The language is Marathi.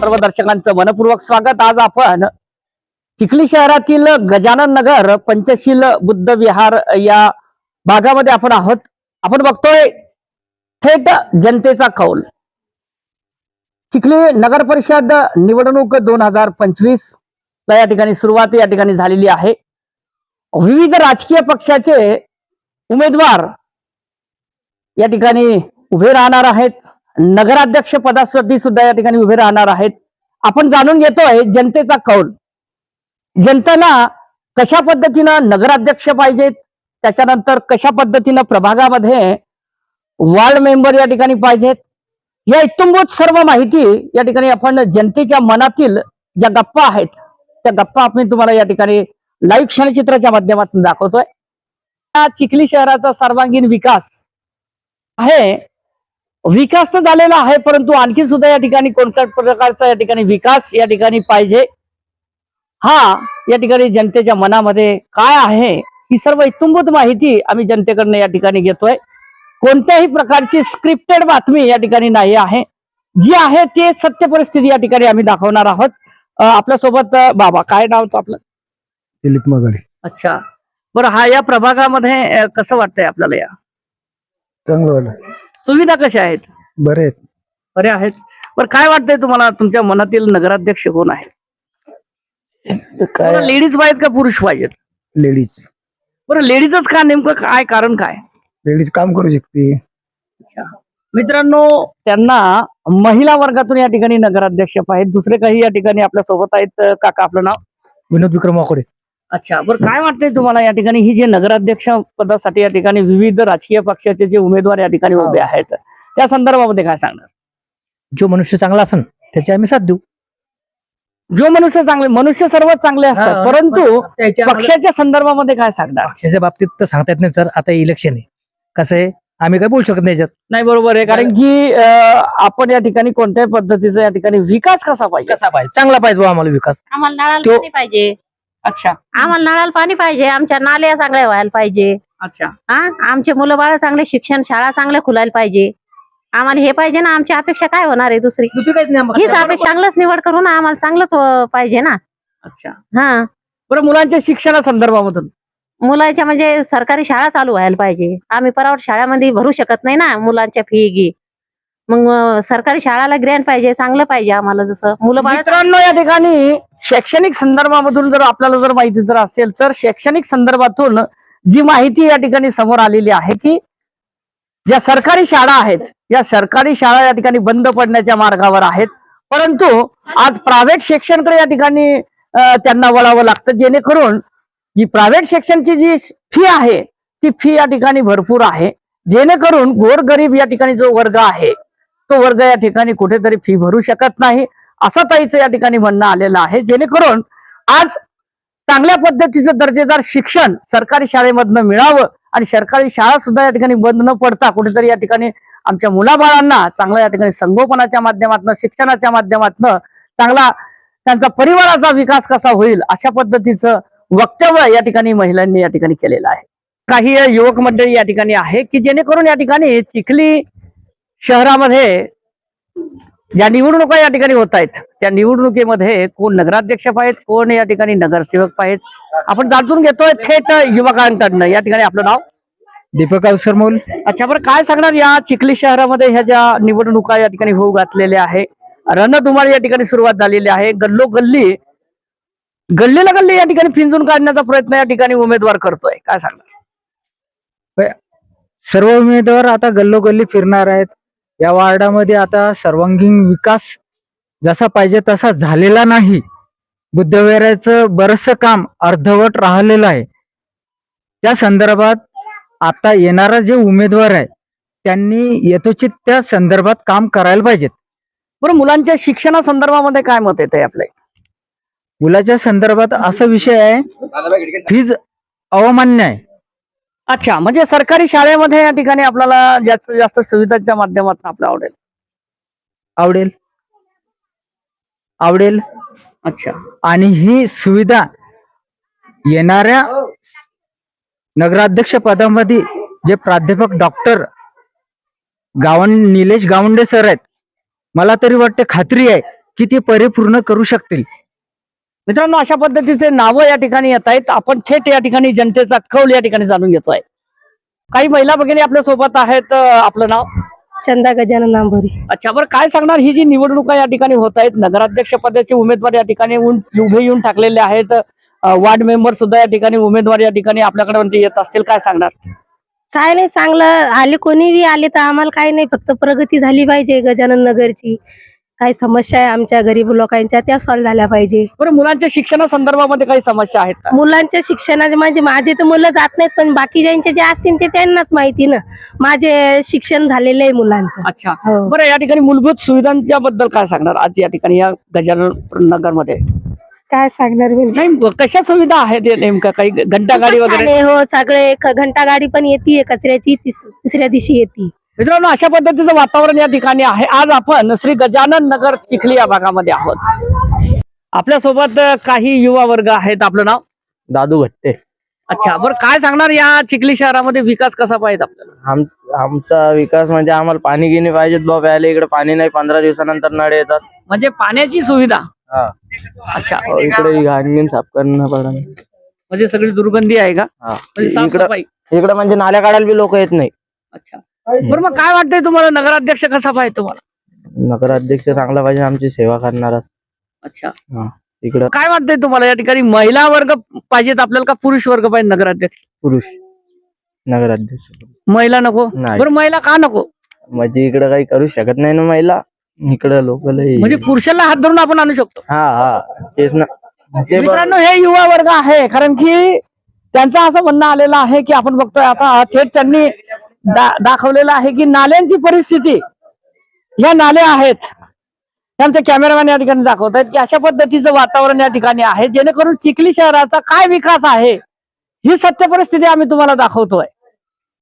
सर्व दर्शकांचं मनपूर्वक स्वागत. आज आपण चिखली शहरातील गजानन नगर पंचशील बुद्ध विहार या भागामध्ये आपण आहोत. आपण बघतोय थेट जनतेचा कौल. चिखली नगर परिषद निवडणूक दोन हजार पंचवीस ला या ठिकाणी सुरुवात या ठिकाणी झालेली आहे. विविध राजकीय पक्षाचे उमेदवार या ठिकाणी उभे राहणार आहेत. नगराध्यक्ष पदासाठी सुद्धा या ठिकाणी उभे राहणार आहेत. आपण जाणून घेतोय जनतेचा कौल. जनतेला कशा पद्धतीनं नगराध्यक्ष पाहिजेत? त्याच्यानंतर कशा पद्धतीनं प्रभागामध्ये वार्ड मेंबर या ठिकाणी पाहिजेत? या इत्तंभूत सर्व माहिती या ठिकाणी आपण जनतेच्या मनातील ज्या गप्पा आहेत त्या गप्पा आपण तुम्हाला या ठिकाणी लाईव्ह क्षणचित्राच्या माध्यमातून दाखवतोय. चिखली शहराचा सर्वांगीण विकास आहे. विकास तर झालेला आहे परंतु आणखी सुद्धा या ठिकाणी कोणत्या प्रकारचा या ठिकाणी विकास या ठिकाणी पाहिजे? हा या ठिकाणी जनतेच्या मनामध्ये काय आहे ही सर्व इत्तुंभूत माहिती आम्ही जनतेकडनं या ठिकाणी घेतोय. कोणत्याही प्रकारची स्क्रिप्टेड बातमी या ठिकाणी नाही आहे. जी आहे ते सत्य परिस्थिती या ठिकाणी आम्ही दाखवणार आहोत. अं, आपल्यासोबत अं, बाबा काय नाव होतं आपलं? दिलीप मगडे. अच्छा. बरं हा या प्रभागामध्ये कसं वाटतंय आपल्याला या? चांगलं वाटलं. सुविधा कशा आहेत? बरे आहेत. बरे आहेत. बरं काय वाटतंय तुम्हाला? तुमच्या मनातील नगराध्यक्ष कोण आहे काय? लेडीज पाहिजेत का पुरुष पाहिजेत लेडीज. बरं लेडीजच का नेमकं काय कारण काय? लेडीज काम करू शकते. मित्रांनो त्यांना महिला वर्गातून या ठिकाणी नगराध्यक्ष आहेत. दुसरे काही या ठिकाणी आपल्यासोबत आहेत. काका आपलं नाव? विनोद विक्रम वाकोडे. अच्छा बरं काय वाटतंय तुम्हाला या ठिकाणी? ही जे नगराध्यक्ष पदासाठी या ठिकाणी विविध राजकीय पक्षाचे जे उमेदवार या ठिकाणी उभे आहेत त्या संदर्भामध्ये काय सांगणार? जो मनुष्य चांगला असन त्याची आम्ही साथ देऊ. जो मनुष्य चांगले मनुष्य सर्वच चांगले असतात परंतु पक्षाच्या संदर्भामध्ये काय सांगणार? पक्षाच्या बाबतीत तर सांगता येत नाही सर आता इलेक्शन आहे. कसं आहे? आम्ही काय बोलू शकत नाही याच्यात. नाही बरोबर आहे कारण की आपण या ठिकाणी कोणत्याही पद्धतीचा या ठिकाणी विकास कसा पाहिजे? कसा पाहिजे? चांगला पाहिजे बुवा आम्हाला विकास. आम्हाला नळाला तो- पाणी पाहिजे. अच्छा. आम्हाला नळाला पाणी पाहिजे आमच्या नाल्या चांगल्या व्हायला पाहिजे. अच्छा. हा? आमचे मुलं बाळ चांगले शिक्षण शाळा चांगल्या खुलायला पाहिजे. आम्हाला हे पाहिजे ना आमची अपेक्षा काय होणार आहे दुसरी? हीच अपेक्षा चांगलंच निवड करून आम्हाला चांगलंच अं, पाहिजे ना. अच्छा. हा. बरं मुलांच्या शिक्षणा संदर्भामधून मुलाच्या म्हणजे सरकारी शाळा चालू व्हायला पाहिजे. आम्ही परावट शाळामध्ये भरू शकत नाही ना मुलांच्या फी गी. मग अं, सरकारी शाळाला ग्रँड पाहिजे चांगलं पाहिजे आम्हाला जसं. मुलं बाळ मित्रांनो या ठिकाणी शैक्षणिक संदर्भामधून जर आपल्याला जर माहिती जर असेल तर शैक्षणिक संदर्भातून जी माहिती या ठिकाणी समोर आलेली आहे की ज्या सरकारी शाळा आहेत या सरकारी शाळा या ठिकाणी बंद पडण्याच्या मार्गावर आहेत. परंतु आज प्रायव्हेट शिक्षणकडे या ठिकाणी त्यांना वळावं लागतं. जेणेकरून जी प्रायव्हेट शिक्षणची जी फी आहे ती फी या ठिकाणी भरपूर आहे. जेणेकरून गोरगरीब या ठिकाणी जो वर्ग आहे तो वर्ग या ठिकाणी कुठेतरी फी भरू शकत नाही. असं ताईचं या ठिकाणी म्हणणं आलेलं आहे. जेणेकरून आज चांगल्या पद्धतीचं दर्जेदार शिक्षण सरकारी शाळेमधनं मिळावं आणि सरकारी शाळा सुद्धा या ठिकाणी बंद न पडता कुठेतरी या ठिकाणी आमच्या मुलाबाळांना चांगल्या या ठिकाणी संगोपनाच्या माध्यमातून शिक्षणाच्या माध्यमातून चांगला त्यांचा परिवाराचा विकास कसा होईल अशा पद्धतीचं वक्तव्य या ठिकाणी महिलांनी या ठिकाणी केलेलं आहे. काही युवक मंडळी या ठिकाणी आहे की जेणेकरून या ठिकाणी चिखली शहरामध्ये ज्या निवडणुका या ठिकाणी होत आहेत. त्या निवडणुकीमध्ये कोण नगराध्यक्ष पाहिजेत कोण या ठिकाणी नगरसेवक पाहिजेत आपण जाणून घेतोय थेट युवकांकडनं या ठिकाणी आपलं नाव? दीपक अवसर मोल. अच्छा बरं काय सांगणार या चिखली शहरामध्ये ह्या ज्या निवडणुका या ठिकाणी होऊ घातलेल्या आहे? रणधुमाळी या ठिकाणी सुरुवात झालेली आहे. गल्लो गल्ली गल्लीला गल्ली या ठिकाणी पिंजून काढण्याचा प्रयत्न या ठिकाणी उमेदवार करतोय. काय सांगणार? सर्व उमेदवार आता गल्लोगल्ली फिरणार आहेत. या वार्डामध्ये आता सर्वांगीण विकास जसा पाहिजे तसा झालेला नाही. बुद्धविहाराचं बरंचसं काम अर्धवट राहिलेलं आहे. त्या संदर्भात आता येणारा जे उमेदवार आहे त्यांनी यथोचित त्या संदर्भात काम करायला पाहिजेत. बरं मुलांच्या शिक्षणा संदर्भामध्ये काय मत येत आहे आपले? मुलाच्या संदर्भात असा विषय आहे फीज अवमान्य आहे. अच्छा म्हणजे सरकारी शाळेमध्ये या ठिकाणी आपल्याला जास्तीत जास्त सुविधांच्या माध्यमातून आपल्याला आवडेल? आवडेल. आवडेल. अच्छा. आणि ही सुविधा येणाऱ्या नगराध्यक्ष पदामध्ये जे प्राध्यापक डॉक्टर गावं निलेश गावंडे सर आहेत मला तरी वाटते खात्री आहे किती परिपूर्ण करू शकतील. मित्रांनो अशा पद्धतीचे नावं या ठिकाणी येत आहेत. आपण थेट या ठिकाणी जनतेचा कौल या ठिकाणी जाणून घेतोय. काही महिला भगिनी आपल्यासोबत आहेत आपलं नाव? चंदा गजानन नांभोरी अच्छा बरं काय सांगणार? ही जी निवडणुका या ठिकाणी होत आहेत नगराध्यक्ष पदाचे उमेदवार या ठिकाणी उभे येऊन टाकलेले आहेत. वार्ड मेंबर सुद्धा या ठिकाणी उमेदवार या ठिकाणी आपल्याकडे म्हणजे येत असतील. काय सांगणार? काय नाही चांगलं. आले कोणी आले तर आम्हाला काही नाही. फक्त प्रगती झाली पाहिजे गजानन नगरची. काही समस्या आहे आमच्या गरीब लोकांच्या त्या सॉल्व्ह झाल्या पाहिजे. बरं मुलांच्या शिक्षणासंदर्भामध्ये काही समस्या आहेत का? मुलांच्या शिक्षणाचे म्हणजे माझे तर मुलं जात नाहीत पण बाकी ज्यांचे जे असतील ते त्यांनाच माहिती ना. माझे शिक्षण झालेलं आहे मुलांचं. अच्छा. हो. बरं या ठिकाणी मूलभूत सुविधांच्या बद्दल काय सांगणार आज या ठिकाणी या गजानन नगरमध्ये काय सांगणार मी नाही कशा सुविधा आहेत या नेमक्या काही घंटा गाडी खूपच वगैरे? आहे, हो सगळे घंटा गाडी पण येते कचऱ्याची तिस- तिसऱ्या दिवशी येते. मित्रांनो अशा पद्धतीचं वातावरण या ठिकाणी आहे. आज आपण श्री गजानन नगर चिखली या भागामध्ये आहोत. आपल्यासोबत काही युवा वर्ग आहेत. आपलं नाव? दादू भट्टे. अच्छा बरं काय सांगणार या चिखली शहरामध्ये विकास कसा पाहिजे आपल्याला? आम आमचा विकास म्हणजे आम्हाला पाणी गिनी पाहिजेत बाबा प्यायला इकडे पाणी नाही. पंधरा दिवसानंतर नळ येतात. म्हणजे पाण्याची सुविधा? अच्छा. इकडे घाण गिन साफ करणं पडा म्हणजे सगळी दुर्गंधी आहे का? म्हणजे इकडे म्हणजे नाल्या काढायला बी लोक येत नाही. अच्छा. बरं मग काय वाटतंय तुम्हाला? नगराध्यक्ष कसा पाहिजे तुम्हाला? नगराध्यक्ष चांगला पाहिजे आमची सेवा करणारा अच्छा. इकडं. काय वाटतंय तुम्हाला? या ठिकाणी महिला वर्ग पाहिजेत आपल्याला का पुरुष वर्ग पाहिजे नगराध्यक्ष? पुरुष. नगराध्यक्ष. महिला नको? नाही. बरं महिला का नको? म्हणजे इकडे काही करू शकत नाही ना महिला? इकडे लोक म्हणजे पुरुषाला हात धरून आपण आणू शकतो. हा हा. तेच ना. ते. मित्रांनो हे युवा वर्ग आहे कारण की त्यांचं असं म्हणणं आलेलं आहे की आपण बघतोय आता थेट त्यांनी दा- दाखवलेलं आहे की नाल्यांची परिस्थिती. या नाल्या आहेत. हे आमचे कॅमेरामॅन या ठिकाणी दाखवत आहेत की अशा पद्धतीचं वातावरण या ठिकाणी आहे. जेणेकरून चिखली शहराचा काय विकास आहे ही सत्य परिस्थिती आम्ही तुम्हाला दाखवतोय.